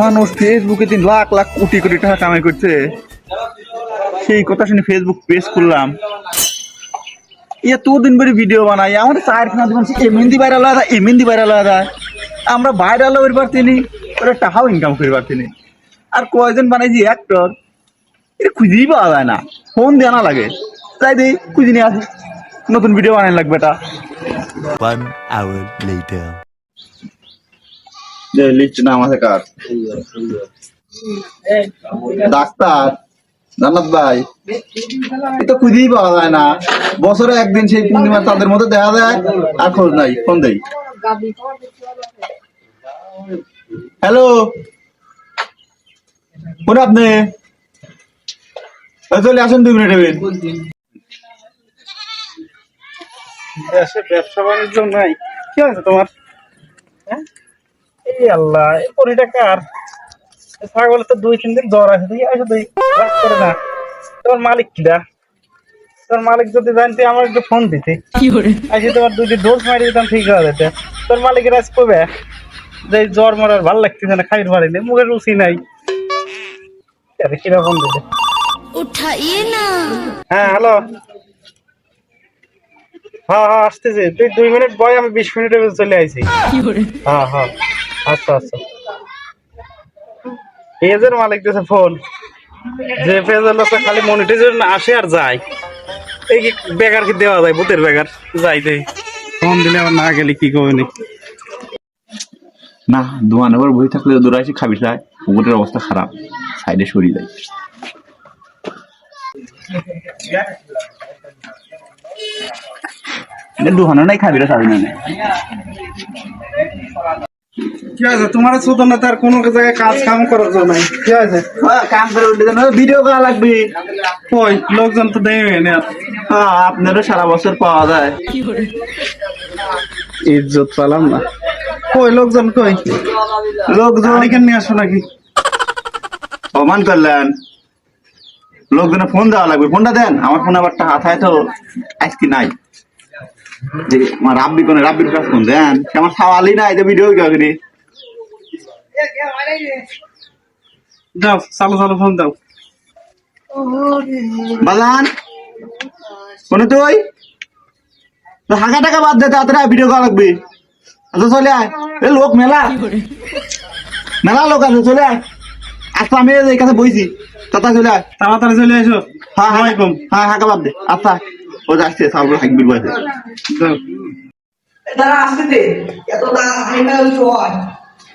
মানুষ ফেসবুকে দিন লাখ লাখ কোটি কোটি টাকা কামাই করছে। সেই কথা শুনে ফেসবুক পেজ করলাম। এত দিন ধরে ভিডিও বানাই। আমার চারখানা দিন এ মেহেন্দি ভাইরাল হয় এ মেহেন্দি ভাইরাল হয় আমরা ভাইরাল হয়ে পারতিনি ওরা টাকাও ইনকাম করে পারতিনি আর কয়জন বানাইছি অ্যাক্টর এটা খুঁজেই পাওয়া যায় না। ফোন দেওয়া না লাগে। তাই দিই, খুঁজে নিয়ে আসি। নতুন ভিডিও বানাই লাগবে এটা। Hour লিস্ট নাম আছে কার? ডাক্তার, জান্নাত ভাই। এ তো খুঁজেই পাওয়া যায় না। বছরে একদিন সেই পূর্ণিমা তাদের মধ্যে দেখা যায়, আর খোঁজ নাই, ফোন দেই। হ্যালো? কোন আপনি? চলে আসেন দুই মিনিট ব্যবসা বাণিজ্য নাই। কি আছে তোমার? হ্যাঁ? এই আল্লাহ এই কার? ছাগল তো দুই তিন দিন জ্বর আছে তুই আসে তুই রাগ করে না। তোমার মালিক কিরা তোর মালিক যদি জানতে আমার একটু ফোন দিতে। আসে তোমার দুটি ডোজ মারি দিতাম ঠিক হয়ে যেতে। তোর মালিকের আজ কবে? যে জ্বর মরার ভালো লাগতেছে না খাইতে পারিনি মুখে রুচি নাই। আরে কীরকম দিতে উঠাইয়ে না। হ্যাঁ হ্যালো। হ্যাঁ হ্যাঁ আসতেছি। তুই দুই মিনিট বয় আমি বিশ মিনিটের চলে আইছি। হ্যাঁ হ্যাঁ। আচ্ছা আচ্ছা। পেজের মালিক দিয়েছে ফোন। যে পেজের লোক খালি মনিটাইজেশন আসে আর যায়। এই কি বেকার কি দেওয়া যায়? ভূতের বেকার। যাই দেই। ফোন দিলে আবার না গেলে কি করবে না দোকান আবার বই থাকলে দৌড়াইছি খাবি যায় পুকুরের অবস্থা খারাপ। সাইডে সরিয়ে যায় দোকানে নাই খাবি রে খাবি না কি আছে তোমার না তার কোনো জায়গায় কাজ কাম করার জন্য নাই। কি আছে কাম করে উঠে ভিডিও করা লাগবে। ওই লোকজন তো দেবে না। হ্যাঁ আপনারও সারা বছর পাওয়া যায়। ইজ্জত পেলাম না। কই লোকজন কই? লোকজন এখানে নিয়ে আসো নাকি? অপমান করলেন। লোকজনে ফোন দেওয়া লাগবে। ফোনটা দেন আমার ফোন আবার টাকা হাতায় তো আজকে নাই। যে আমার রাব্বি কোনে রাব্বির কাছে ফোন দেন। আমার সাওয়ালই নাই যে ভিডিও কে করি যাও চালো চালো ফোন দাও। বাজান কোনে তুই? তো হাঁকা টাকা বাদ দে তাড়াতাড়ি ভিডিও করা লাগবে। আচ্ছা চলে আয়। এ লোক মেলা। মেলা লোক আছে চলে আয়। আচ্ছা আমি এই কাছে বইছি। তাতা চলে আয়। তাড়াতাড়ি চলে এসো হ্যাঁ হ্যাঁ। ওয়ালাইকুম। হ্যাঁ হাঁকা বাদ দে। আচ্ছা ও যাচ্ছে বাজে যাও তারা আসতেছে। এত হয়।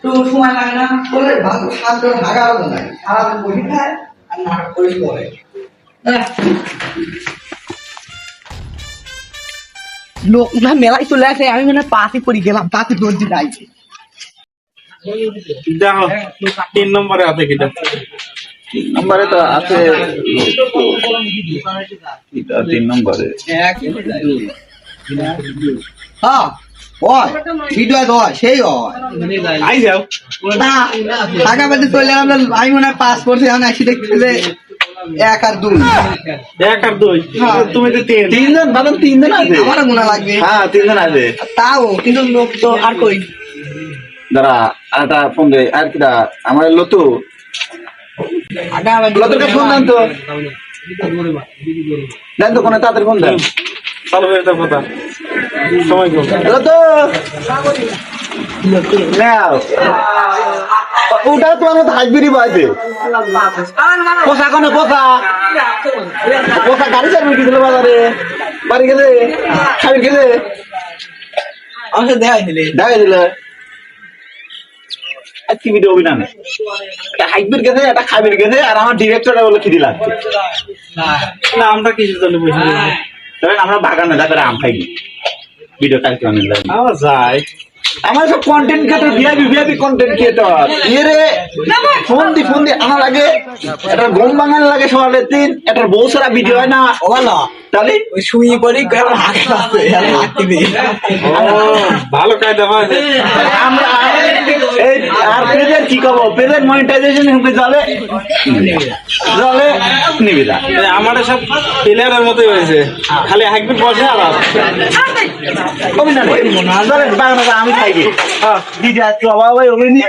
তো সময় লাগে না। বলে ভালো সাতজন হাগারও নাই সারাদিন বসে খায় আর নাটক করে পড়ে। লোক না মেলায় চলে আসে আমি মানে পাতি পড়ে গেলাম তাতে দর্জি যাইছে। দেখো তিন নম্বরে আছে কিটা। নম্বরে তো আছে তিন নম্বরে। হ্যাঁ। হয় ভিডিও হয় সেই হয়। আই যাও না টাকা পেতে চলে গেলাম আমি মনে হয় পাস করছি এখন আসি দেখছি যে এক আর দুই। এক আর দুই? তুমি তো তিন। তিনজন বাদাম তিনজন আছে। আমারও লাগবে। হ্যাঁ তিনজন আছে। তাও কিন্তু লোক তো আর কই? দাঁড়া আর একটা ফোন দে আর কিটা আমার লতু। আগা আবার লতুকে ফোন দেন তো। দেন তো কোনো তাড়াতাড়ি ফোন দেন। চালু হয়ে যাও কথা। ওটা তো আমার হাজবিরি বাজে। পোষা কোনে পোষা পোষা গাড়ি দিল বাজারে। বাড়ি গেলে খাবি গেলে। দেখাই দিলে দেখা দিলে আজকে ভিডিও অভিনয়? হাইকবির গেছে একটা খাবির গেছে আর আমার ডিরেক্টরটা বলে খিদি লাগছে না আমরা কিছু জন্য বসে তবে আমরা বাগানে যা করে আম খাই ভিডিও কালকে অনেক লাগে আবার যাই। আমার সব content creator VIP VIP content creator ইয়ে ফোন দি ফোন দি আমার লাগে একটা গম বাঙালি লাগে সকালের দিন একটা বউ সারা ভিডিও হয় না। ও ভালো তাহলে? ওই শুই করি কেমন হাতে হাতে ভালো কায়দা হয় আমরা এই আর পেজের কি কব পেজের মনিটাইজেশন হুকে জলে জলে নিবিদা। আমার সব প্লেয়ারের মতোই হয়েছে। খালি হাইকবিট বসে আর আমি খাই দিদি আজকে অভাব হয় অমনি